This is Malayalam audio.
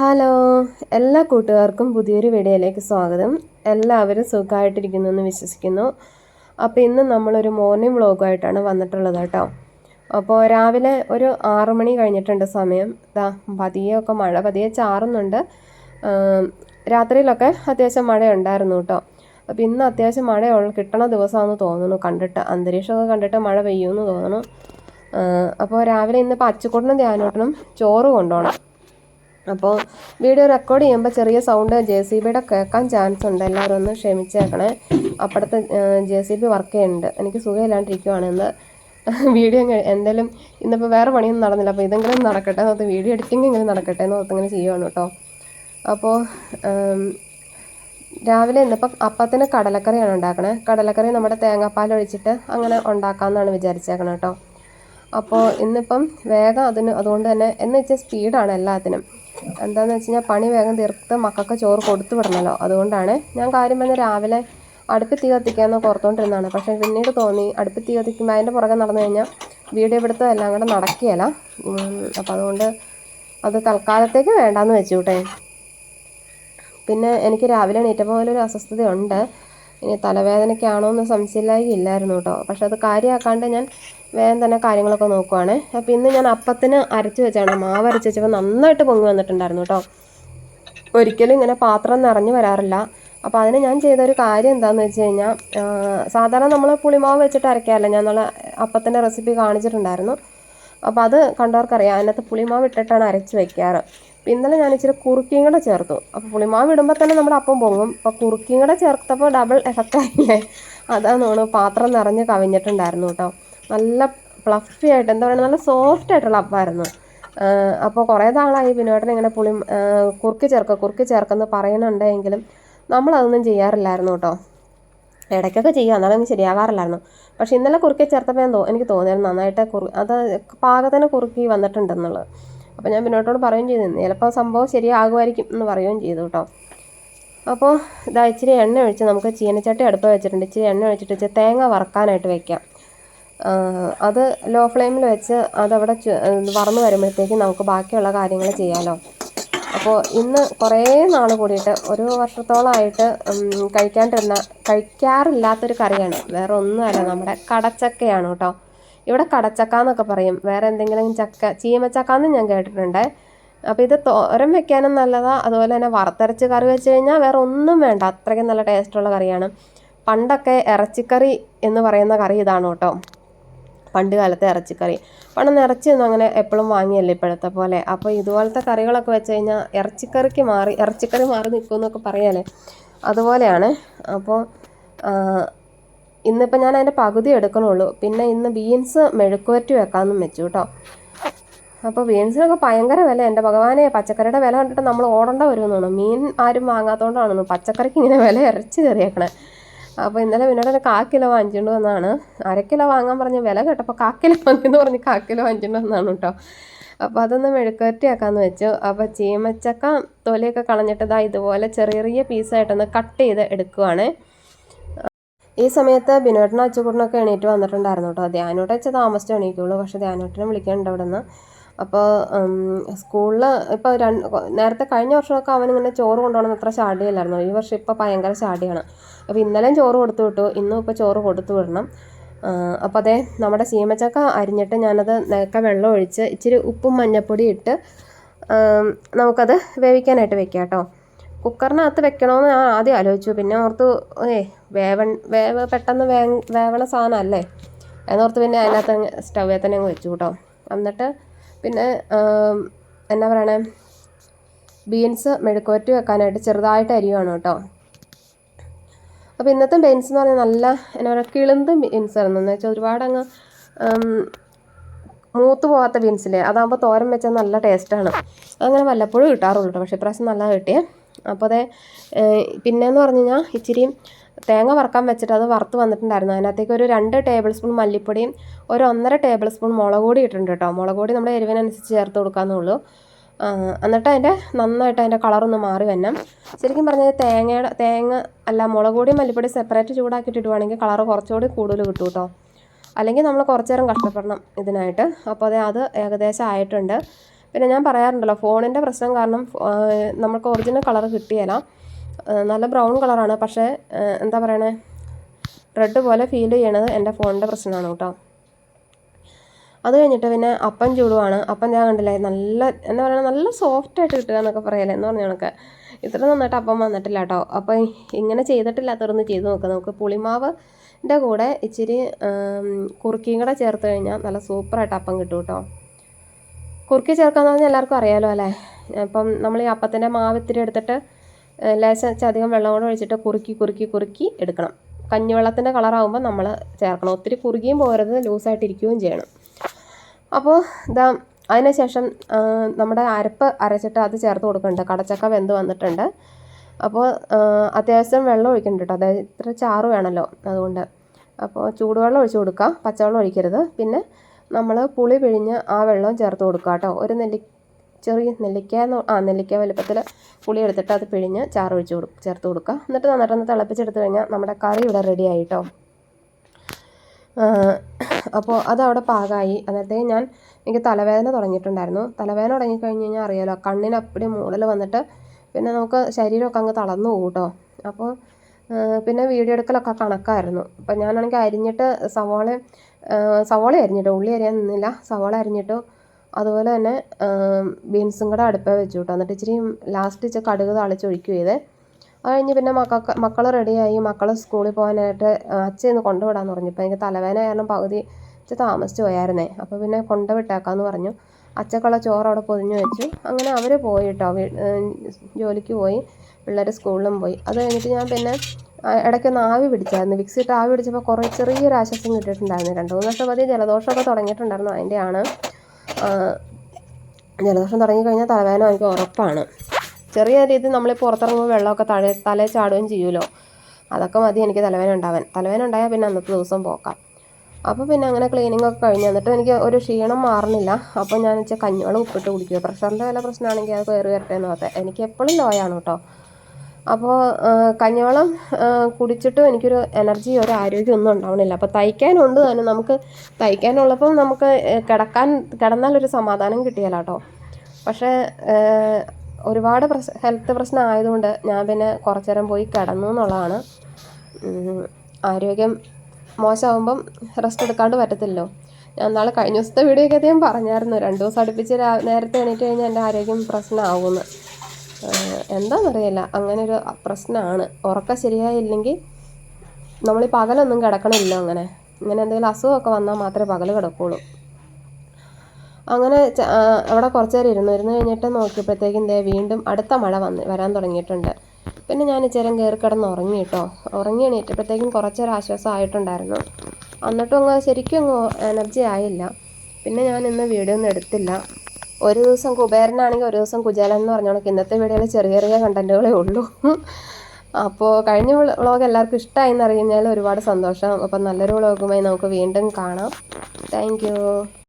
ഹലോ എല്ലാ കൂട്ടുകാർക്കും പുതിയൊരു വീഡിയോയിലേക്ക് സ്വാഗതം. എല്ലാവരും സുഖമായിട്ടിരിക്കുന്നു എന്ന് വിശ്വസിക്കുന്നു. അപ്പോൾ ഇന്ന് നമ്മളൊരു മോർണിംഗ് വ്ളോഗുമായിട്ടാണ് വന്നിട്ടുള്ളത് കേട്ടോ. അപ്പോൾ രാവിലെ ഒരു ആറു മണി കഴിഞ്ഞിട്ടുണ്ട് സമയം. ഇതാ പതിയൊക്കെ മഴ പതിയെ ചാറുന്നുണ്ട്. രാത്രിയിലൊക്കെ അത്യാവശ്യം മഴ ഉണ്ടായിരുന്നു കേട്ടോ. അപ്പോൾ ഇന്ന് അത്യാവശ്യം മഴ കിട്ടണ ദിവസമാണെന്ന് തോന്നുന്നു കണ്ടിട്ട് അന്തരീക്ഷമൊക്കെ കണ്ടിട്ട് മഴ പെയ്യുമെന്ന് തോന്നുന്നു. അപ്പോൾ രാവിലെ ഇന്നിപ്പോൾ അച്ചുക്കുട്ടനും ധ്യാനോട്ടനും ചോറ് കൊണ്ടുപോകണം. അപ്പോൾ വീഡിയോ റെക്കോർഡ് ചെയ്യുമ്പോൾ ചെറിയ സൗണ്ട് ജെ സി ബിയുടെ കേൾക്കാൻ ചാൻസ് ഉണ്ട്. എല്ലാവരും ഒന്ന് ക്ഷമിച്ചേക്കണേ. അപ്പോഴത്തെ ജെ സി ബി വർക്ക് ചെയ്യുന്നുണ്ട്. എനിക്ക് സുഖമില്ലാണ്ടിരിക്കുവാണ് ഇന്ന് വീഡിയോ എന്തായാലും ഇന്നിപ്പോൾ വേറെ പണിയൊന്നും നടന്നില്ല. അപ്പോൾ ഇതെങ്കിലും നടക്കട്ടെ എന്നോർത്ത് വീഡിയോ എഡിറ്റിംഗ് എങ്കിലും നടക്കട്ടെ എന്ന് ഓർത്ത് ഇങ്ങനെ ചെയ്യുവാണ് കേട്ടോ. അപ്പോൾ രാവിലെ ഇന്നിപ്പം അപ്പത്തിന് കടലക്കറിയാണ് ഉണ്ടാക്കണേ. കടലക്കറി നമ്മുടെ തേങ്ങാപ്പാൽ ഒഴിച്ചിട്ട് അങ്ങനെ ഉണ്ടാക്കാമെന്നാണ് വിചാരിച്ചേക്കണം കേട്ടോ. അപ്പോൾ ഇന്നിപ്പം വേഗം അതിന് അതുകൊണ്ട് തന്നെ എന്ന് വെച്ചാൽ സ്പീഡാണ് എല്ലാത്തിനും. എന്താണെന്ന് വെച്ച് കഴിഞ്ഞാൽ പണി വേഗം തീർത്ത് മക്കൾക്ക് ചോറ് കൊടുത്തു വിടണമല്ലോ അതുകൊണ്ടാണ് ഞാൻ കാര്യം വന്ന് രാവിലെ അടുപ്പ് തീ കത്തിക്കാന്ന് ഓർത്തുകൊണ്ടിരുന്നതാണ് പക്ഷേ പിന്നീട് തോന്നി അടുപ്പ് തീ കത്തിക്കുമ്പോൾ അതിന്റെ പുറകെ നടന്നു കഴിഞ്ഞാൽ വീഡിയോ പിടുത്തം എല്ലാം കൂടെ നടക്കുകയില്ല അപ്പോൾ അതുകൊണ്ട് അത് തൽക്കാലത്തേക്ക് വേണ്ടാന്ന് വെച്ചു കൂട്ടെ പിന്നെ എനിക്ക് രാവിലെ എണീറ്റപ്പോൾ ഒരു അസ്വസ്ഥതയുണ്ട്. ഇനി തലവേദനയ്ക്കാണോ എന്ന് സംശയമില്ലായി ഇല്ലായിരുന്നു കേട്ടോ. പക്ഷെ അത് കാര്യമാക്കാണ്ട് ഞാൻ വേഗം തന്നെ കാര്യങ്ങളൊക്കെ നോക്കുവാണ്. അപ്പോൾ ഇന്ന് ഞാൻ അപ്പത്തിന് അരച്ച് വെച്ചാണ്. മാവ് അരച്ച് വെച്ചപ്പോൾ നന്നായിട്ട് പൊങ്ങി വന്നിട്ടുണ്ടായിരുന്നു കേട്ടോ. ഒരിക്കലും ഇങ്ങനെ പാത്രം നിറഞ്ഞു വരാറില്ല. അപ്പോൾ അതിന് ഞാൻ ചെയ്ത ഒരു കാര്യം എന്താണെന്ന് വെച്ച് കഴിഞ്ഞാൽ സാധാരണ നമ്മൾ പുളിമാവ് വെച്ചിട്ട് അരയ്ക്കാറില്ല. ഞാൻ നല്ല അപ്പത്തിന്റെ റെസിപ്പി കാണിച്ചിട്ടുണ്ടായിരുന്നു. അപ്പോൾ അത് കണ്ടവർക്കറിയാം. അതിനകത്ത് പുളിമാവ് ഇട്ടിട്ടാണ് അരച്ച് വെക്കാറ്. അപ്പോൾ ഇന്നലെ ഞാൻ ഇച്ചിരി കുറുക്കിയും കൂടെ ചേർത്തു. അപ്പോൾ പുളിമാവ് ഇടുമ്പോൾ തന്നെ നമ്മുടെ അപ്പം പൊങ്ങും. അപ്പോൾ കുറുക്കിയും കൂടെ ചേർത്തപ്പോൾ ഡബിൾ എഫക്റ്റ് ആയില്ലേ? അതാണ് പാത്രം നിറഞ്ഞ് കവിഞ്ഞിട്ടുണ്ടായിരുന്നു കേട്ടോ. നല്ല ഫ്ലഫി ആയിട്ട് എന്താ പറയുക നല്ല സോഫ്റ്റ് ആയിട്ടുള്ള അപ്പമായിരുന്നു അപ്പോൾ കുറേ നാളായി ബിനോട്ടൻ ഇങ്ങനെ പുളി കുറുക്കി ചേർക്കുക കുറുക്കി ചേർക്കെന്ന് പറയുന്നുണ്ടെങ്കിലും നമ്മളതൊന്നും ചെയ്യാറില്ലായിരുന്നു കേട്ടോ. ഇടയ്ക്കൊക്കെ ചെയ്യുക എന്നാലും ശരിയാവാറില്ലായിരുന്നു പക്ഷേ ഇന്നലെ കുറുക്കി ചേർത്തപ്പോൾ ഞാൻ എനിക്ക് തോന്നിയായിരുന്നു നന്നായിട്ട് കുറു അത് പാകത്തിന് കുറുക്കി വന്നിട്ടുണ്ടെന്നുള്ളത്. അപ്പോൾ ഞാൻ പിന്നോട്ടോട് പറയുകയും ചെയ്തു ചിലപ്പോൾ സംഭവം ശരിയാകുമായിരിക്കും എന്ന് പറയുകയും ചെയ്തു കേട്ടോ. അപ്പോൾ ഇതാ ഇച്ചിരി എണ്ണ ഒഴിച്ച് നമുക്ക് ചീനച്ചട്ടി അടുപ്പ് വെച്ചിട്ടുണ്ട്. ഇച്ചിരി എണ്ണ ഒഴിച്ചിട്ട് ഇച്ചിരി തേങ്ങ വറക്കാനായിട്ട് വെക്കാം. അത് ലോ ഫ്ലെയിമിൽ വെച്ച് അതവിടെ വറന്ന് വരുമ്പോഴത്തേക്കും നമുക്ക് ബാക്കിയുള്ള കാര്യങ്ങൾ ചെയ്യാമല്ലോ അപ്പോൾ ഇന്ന് കുറേ നാൾ കൂടിയിട്ട് ഒരു വർഷത്തോളമായിട്ട് കഴിക്കാണ്ടിരുന്ന കഴിക്കാറില്ലാത്തൊരു കറിയാണ്. വേറെ ഒന്നുമല്ല നമ്മുടെ കടച്ചക്കയാണ് കേട്ടോ. ഇവിടെ കടച്ചക്ക എന്നൊക്കെ പറയും. വേറെ എന്തെങ്കിലും ചക്ക ചീമച്ചക്ക എന്നും ഞാൻ കേട്ടിട്ടുണ്ട്. അപ്പോൾ ഇത് തോരൻ വെക്കാനും നല്ലതാണ് അതുപോലെ തന്നെ വറുത്തരച്ച് കറി വെച്ച് കഴിഞ്ഞാൽ വേറെ ഒന്നും വേണ്ട. അത്രയ്ക്കും നല്ല ടേസ്റ്റുള്ള കറിയാണ്. പണ്ടൊക്കെ ഇറച്ചിക്കറി എന്ന് പറയുന്ന കറി ഇതാണ് കേട്ടോ. പണ്ട് കാലത്തെ ഇറച്ചിക്കറി. പണ്ടൊന്നും ഇറച്ചിയൊന്നും അങ്ങനെ എപ്പോഴും വാങ്ങിയല്ലേ ഇപ്പോഴത്തെ പോലെ. അപ്പോൾ ഇതുപോലത്തെ കറികളൊക്കെ വെച്ച് കഴിഞ്ഞാൽ ഇറച്ചിക്കറിക്ക് മാറി ഇറച്ചിക്കറി മാറി നിൽക്കുമെന്നൊക്കെ പറയാലേ അതുപോലെയാണ്. അപ്പോൾ ഇന്നിപ്പോൾ ഞാൻ അതിന്റെ പകുതി എടുക്കണുള്ളൂ. പിന്നെ ഇന്ന് ബീൻസ് മെഴുക്കുവരട്ടി വെക്കാമെന്നും വെച്ചു കേട്ടോ അപ്പോൾ ബീൻസിനൊക്കെ ഭയങ്കര വില. എന്റെ ഭഗവാനെ പച്ചക്കറിയുടെ വില കണ്ടിട്ട് നമ്മൾ ഓടേണ്ട വരുമെന്നാണ്. മീൻ ആരും വാങ്ങാത്തതുകൊണ്ടാണെന്ന് പച്ചക്കറിക്ക് ഇങ്ങനെ വില ഇറച്ചി കയറിയേക്കണേ. അപ്പോൾ ഇന്നലെ പിന്നീട് കാ കിലോ വാങ്ങിച്ചുകൊണ്ട് വന്നതാണ് അര കിലോ വാങ്ങാൻ പറഞ്ഞ വില കേട്ടപ്പോൾ കാ കിലോ വാങ്ങിയെന്ന് പറഞ്ഞ് കാ കിലോ വന്നതാണ് കേട്ടോ അപ്പോൾ അതൊന്ന് മെഴുക്കുവരട്ടിയാക്കാമെന്ന് വെച്ചു. അപ്പോൾ ചീമച്ചക്ക തൊലിയൊക്കെ കളഞ്ഞിട്ട് ഇതാ ഇതുപോലെ ചെറിയ ചെറിയ പീസായിട്ടൊന്ന് കട്ട് ചെയ്ത് എടുക്കുവാണ്. ഈ സമയത്ത് ബിനോട്ടിനും അച്ചുകൂട്ടിനൊക്കെ എണീറ്റ് വന്നിട്ടുണ്ടായിരുന്നു കേട്ടോ. ധ്യാനോട്ട് അച്ഛ താമസിച്ച് എണീക്കുള്ളൂ. പക്ഷേ ധ്യാനോട്ടിനെ വിളിക്കുന്നുണ്ട് അവിടെ നിന്ന് അപ്പോൾ സ്കൂളിൽ ഇപ്പോൾ രണ്ട് നേരത്തെ കഴിഞ്ഞ വർഷമൊക്കെ അവനിങ്ങനെ ചോറ് കൊണ്ടുപോകണം അത്ര ചാടിയല്ലായിരുന്നു. ഈ വർഷം ഇപ്പോൾ ഭയങ്കര ചാടിയാണ്. അപ്പോൾ ഇന്നലെയും ചോറ് കൊടുത്തു വിട്ടു. ഇന്നും ഇപ്പോൾ ചോറ് കൊടുത്തു വിടണം. അപ്പോൾ അതേ നമ്മുടെ സീമച്ചക്ക അരിഞ്ഞിട്ട് ഞാനത് നേരത്തെ വെള്ളം ഒഴിച്ച് ഇച്ചിരി ഉപ്പും മഞ്ഞപ്പൊടി ഇട്ട് നമുക്കത് വേവിക്കാനായിട്ട് വെക്കാം കേട്ടോ. കുക്കറിനകത്ത് വെക്കണമെന്ന് ഞാൻ ആദ്യം ആലോചിച്ചു. പിന്നെ ഓർത്ത് ഏ വേവൺ വേവ് പെട്ടെന്ന് വേ വേവണ സാധനമല്ലേ? എന്നോർത്ത് പിന്നെ അതിനകത്ത് സ്റ്റൗവിൽ തന്നെ അങ്ങ് വെച്ചു കേട്ടോ. എന്നിട്ട് പിന്നെ എന്നാ പറയണേ? ബീൻസ് മെഴുക്കുവറ്റി വെക്കാനായിട്ട് ചെറുതായിട്ട് അരിയാണ് കേട്ടോ. അപ്പോൾ ഇന്നത്തെ ബീൻസ് എന്ന് പറഞ്ഞാൽ നല്ല എന്നാ പറയുക കിളുന്ത് ബീൻസ് ആയിരുന്നു. എന്ന് വെച്ചാൽ ഒരുപാട് അങ്ങ് ഉം, മൂത്ത് പോകാത്ത ബീൻസില്ലേ അതാകുമ്പോൾ തോരൻ വെച്ചാൽ നല്ല ടേസ്റ്റാണ് അങ്ങനെ വല്ലപ്പോഴും കിട്ടാറുള്ളൂ കേട്ടോ. പക്ഷേ ഇപ്രാവശ്യം നല്ല കിട്ടിയേ. അപ്പോൾ അതെ പിന്നെയെന്ന് പറഞ്ഞു കഴിഞ്ഞാൽ ഇച്ചിരി തേങ്ങ വറക്കാൻ വെച്ചിട്ട് അത് വറുത്ത് വന്നിട്ടുണ്ടായിരുന്നു. അതിനകത്തേക്ക് ഒരു രണ്ട് ടേബിൾ സ്പൂൺ മല്ലിപ്പൊടിയും ഒരു ഒന്നര ടേബിൾ സ്പൂൺ മുളക് പൊടി ഇട്ടിട്ടുണ്ട് കേട്ടോ മുളക് പൊടി നമ്മുടെ എരിവിനനുസരിച്ച് ചേർത്ത് കൊടുക്കാമെന്നുള്ളൂ എന്നിട്ട് അതിന്റെ നന്നായിട്ട് അതിന്റെ കളറൊന്ന് മാറി വരണം. ശരിക്കും പറഞ്ഞാൽ തേങ്ങയുടെ തേങ്ങ അല്ല മുളക് പൊടി മല്ലിപ്പൊടി സെപ്പറേറ്റ് ചൂടാക്കിയിട്ട് ഇടുവാണെങ്കിൽ കളർ കുറച്ചുകൂടി കൂടുതൽ കിട്ടും കേട്ടോ അല്ലെങ്കിൽ നമ്മൾ കുറച്ച് നേരം കഷ്ടപ്പെടണം ഇതിനായിട്ട്. അപ്പോൾ അത് അത് ഏകദേശം ആയിട്ടുണ്ട്. പിന്നെ ഞാൻ പറയാറുണ്ടല്ലോ ഫോണിന്റെ പ്രശ്നം കാരണം നമുക്ക് ഒറിജിനൽ കളർ കിട്ടിയല്ല നല്ല ബ്രൗൺ കളറാണ് പക്ഷേ എന്താ പറയണേ? റെഡ് പോലെ ഫീൽ ചെയ്യണത് എന്റെ ഫോണിന്റെ പ്രശ്നമാണ് കേട്ടോ. അത് കഴിഞ്ഞിട്ട് പിന്നെ അപ്പം ചൂടുവാണ്. അപ്പം ഞാൻ കണ്ടില്ലേ നല്ല എന്താ പറയുക നല്ല സോഫ്റ്റ് ആയിട്ട് കിട്ടുക എന്നൊക്കെ പറയല്ലേ എന്ന് പറഞ്ഞ കണക്ക്. ഇത്ര നന്നായിട്ട് അപ്പം വന്നിട്ടില്ല കേട്ടോ. അപ്പോൾ ഇങ്ങനെ ചെയ്തിട്ടില്ലാത്തവരൊന്ന് ചെയ്ത് നോക്കാം. നമുക്ക് പുളിമാവ് പുളിമാവിന്റെ കൂടെ ഇച്ചിരി കുറുക്കിയും കൂടെ ചേർത്ത് കഴിഞ്ഞാൽ നല്ല സൂപ്പറായിട്ട് അപ്പം കിട്ടും കേട്ടോ. കുറുക്കി ചേർക്കാന്ന് പറഞ്ഞാൽ എല്ലാവർക്കും അറിയാലോ അല്ലേ? അപ്പം നമ്മൾ ഈ അപ്പത്തിന്റെ മാവ് ഇത്തിരി എടുത്തിട്ട് അധികം വെള്ളം കൂടെ ഒഴിച്ചിട്ട് കുറുക്കി കുറുക്കി കുറുക്കി എടുക്കണം. കഞ്ഞിവെള്ളത്തിന്റെ കളറാകുമ്പോൾ നമ്മൾ ചേർക്കണം. ഒത്തിരി കുറുകിയും പോരുത് ലൂസായിട്ടിരിക്കുകയും ചെയ്യണം. അപ്പോൾ ഇതാ അതിനുശേഷം നമ്മുടെ അരപ്പ് അരച്ചിട്ട് അത് ചേർത്ത് കൊടുക്കുന്നുണ്ട് കടച്ചക്ക വെന്ത് വന്നിട്ടുണ്ട്. അപ്പോൾ അത്യാവശ്യം വെള്ളം ഒഴിക്കുന്നുണ്ട് കേട്ടോ. അതായത് ഇത്ര ചാറ് വേണമല്ലോ അതുകൊണ്ട്. അപ്പോൾ ചൂടുവെള്ളം ഒഴിച്ച് കൊടുക്കുക പച്ചവെള്ളം ഒഴിക്കരുത്. പിന്നെ നമ്മൾ പുളി പിഴിഞ്ഞ് ആ വെള്ളം ചേർത്ത് കൊടുക്കുക കേട്ടോ ഒരു നെല്ലി ചെറിയ നെല്ലിക്ക ആ നെല്ലിക്ക വലുപ്പത്തിൽ പുളി എടുത്തിട്ട് അത് പിഴിഞ്ഞ് ചാറ് ഒഴിച്ച് കൊടു ചേർത്ത് കൊടുക്കുക എന്നിട്ട് നന്നായിട്ടൊന്ന് തിളപ്പിച്ചെടുത്ത് കഴിഞ്ഞാൽ നമ്മുടെ കറി ഇവിടെ റെഡി ആയിട്ടോ. അപ്പോൾ അതവിടെ പാകമായി അന്നത്തേക്ക് ഞാൻ എനിക്ക് തലവേദന തുടങ്ങിയിട്ടുണ്ടായിരുന്നു. തലവേദന തുടങ്ങിക്കഴിഞ്ഞ് കഴിഞ്ഞാൽ അറിയാലോ കണ്ണിന് അപ്പടി മൂടൽ വന്നിട്ട് പിന്നെ നമുക്ക് ശരീരമൊക്കെ അങ്ങ് തളർന്നു പോകും കേട്ടോ അപ്പോൾ പിന്നെ വീഡിയോ എടുക്കലൊക്കെ കണക്കായിരുന്നു. അപ്പം ഞാനാണെങ്കിൽ അരിഞ്ഞിട്ട് സവാള സവാള അരിഞ്ഞിട്ട് ഉള്ളി അരിയാൻ നിന്നില്ല. സവാള അരിഞ്ഞിട്ട് അതുപോലെ തന്നെ ബീൻസും കൂടെ അടുപ്പേ വെച്ചു കേട്ടോ എന്നിട്ട് ഇച്ചിരി ലാസ്റ്റ് ഇച്ചിരി കടുക് തളിച്ചൊഴിക്കും ചെയ്തേ. അത് കഴിഞ്ഞ് പിന്നെ മക്കൾക്ക് മക്കൾ റെഡിയായി മക്കൾ സ്കൂളിൽ പോകാനായിട്ട് അച്ഛൻ ഇന്ന് കൊണ്ടുവിടാന്ന് പറഞ്ഞു. ഇപ്പം എനിക്ക് തലവേദന കാരണം പകുതി ഇച്ചിരി താമസിച്ച് പോയായിരുന്നേ. അപ്പോൾ പിന്നെ കൊണ്ടുവിട്ടേക്കാന്ന് പറഞ്ഞു. അച്ചക്കുള്ള ചോറ് അവിടെ പൊതിഞ്ഞ് വെച്ചു. അങ്ങനെ അവർ പോയിട്ടോ ജോലിക്ക് പോയി. പിള്ളേർ സ്കൂളിലും പോയി. അത് കഴിഞ്ഞിട്ട് ഞാൻ പിന്നെ ഇടയ്ക്കൊന്ന് ആവി പിടിച്ചായിരുന്നു. വിക്സ് ഇട്ട് ആവി പിടിച്ചപ്പോൾ കുറേ ചെറിയൊരു ആശ്വാസം കിട്ടിയിട്ടുണ്ടായിരുന്നു. രണ്ട് മൂന്ന് ദിവസം പതിയെ ജലദോഷമൊക്കെ തുടങ്ങിയിട്ടുണ്ടായിരുന്നു അതിന്റെയാണ് ജലദോഷം തുടങ്ങിക്കഴിഞ്ഞാൽ തലവേദന എനിക്ക് ഉറപ്പാണ്. ചെറിയ രീതിയിൽ നമ്മൾ പുറത്തിറങ്ങുമ്പോൾ വെള്ളമൊക്കെ തല തലയിൽ ചാടുകയും ചെയ്യുമല്ലോ. അതൊക്കെ മതി എനിക്ക് തലവേദന ഉണ്ടാവാൻ. തലവേദന ഉണ്ടായാൽ പിന്നെ അന്നത്തെ ദിവസം പോക്കാം. അപ്പോൾ പിന്നെ അങ്ങനെ ക്ലീനിങ് ഒക്കെ കഴിഞ്ഞ് എന്നിട്ട് എനിക്ക് ഒരു ക്ഷീണം മാറുന്നില്ല. അപ്പോൾ ഞാൻ വെച്ചാൽ കഞ്ഞിവെള്ളം ഉപ്പിട്ട് കുടിക്കുക. പ്രഷറിന്റെ വല്ല പ്രശ്നമാണെങ്കിൽ അത് കയറി വരട്ടെ എന്ന് പറഞ്ഞാൽ എനിക്ക് എപ്പോഴും ലോയാണ് കേട്ടോ. അപ്പോൾ കഞ്ഞിവെള്ളം കുടിച്ചിട്ട് എനിക്കൊരു എനർജി ഒരു ആരോഗ്യം ഒന്നും ഉണ്ടാവണില്ല. അപ്പോൾ തയ്ക്കാനുണ്ട് തന്നെ നമുക്ക്. തയ്ക്കാനുള്ളപ്പം നമുക്ക് കിടക്കാൻ കിടക്കാൻ കിടന്നാലൊരു സമാധാനം കിട്ടിയല്ല കേട്ടോ പക്ഷേ ഒരുപാട് പ്രശ് ഹെൽത്ത് പ്രശ്നം ആയതുകൊണ്ട് ഞാൻ പിന്നെ കുറച്ചു നേരം പോയി കിടന്നു എന്നുള്ളതാണ്. ആരോഗ്യം മോശമാകുമ്പം റെസ്റ്റ് എടുക്കാണ്ട് പറ്റത്തില്ലല്ലോ. ഞാൻ നാളെ കഴിഞ്ഞ ദിവസത്തെ വീഡിയോ ഒക്കെ ഞാൻ പറഞ്ഞായിരുന്നു. രണ്ട് ദിവസം അടുപ്പിച്ച് നേരത്തെ എണീറ്റ് കഴിഞ്ഞാൽ എന്റെ ആരോഗ്യം പ്രശ്നമാകുമെന്ന് എന്താണെന്നറിയില്ല അങ്ങനെ ഒരു പ്രശ്നമാണ് ഉറക്കം ശരിയായില്ലെങ്കിൽ നമ്മൾ ഈ പകലൊന്നും കിടക്കണമില്ല അങ്ങനെ. ഇങ്ങനെ എന്തെങ്കിലും അസുഖമൊക്കെ വന്നാൽ മാത്രമേ പകൽ കിടക്കുള്ളൂ. അങ്ങനെ അവിടെ കുറച്ച് നേരം ഇരുന്നു. ഇരുന്ന് കഴിഞ്ഞിട്ട് നോക്കിയപ്പോഴത്തേക്കും ദേ വീണ്ടും അടുത്ത മഴ വന്ന് വരാൻ തുടങ്ങിയിട്ടുണ്ട്. പിന്നെ ഞാൻ ഇച്ചേരം കയറി കിടന്ന് ഉറങ്ങി കേട്ടോ ഉറങ്ങി എണീറ്റപ്പോഴത്തേക്കും കുറച്ചൊരു ആശ്വാസം ആയിട്ടുണ്ടായിരുന്നു. എന്നിട്ടും അങ്ങ് ശരിക്കും അങ്ങ് എനർജി ആയില്ല. പിന്നെ ഞാൻ ഇന്ന് വീഡിയോ ഒന്നും എടുത്തില്ല. ഒരു ദിവസം കുബേരനാണെങ്കിൽ ഒരു ദിവസം കുചേലൻ എന്ന് പറഞ്ഞോണക്ക്. ഇന്നത്തെ വീഡിയോയിൽ ചെറിയ ചെറിയ കണ്ടന്റുകളേ ഉള്ളൂ. അപ്പോൾ കഴിഞ്ഞ വ്ളോഗ് എല്ലാവർക്കും ഇഷ്ടമായി എന്നറിഞ്ഞാൽ ഒരുപാട് സന്തോഷം. അപ്പം നല്ലൊരു വ്ളോഗുമായി നമുക്ക് വീണ്ടും കാണാം. താങ്ക്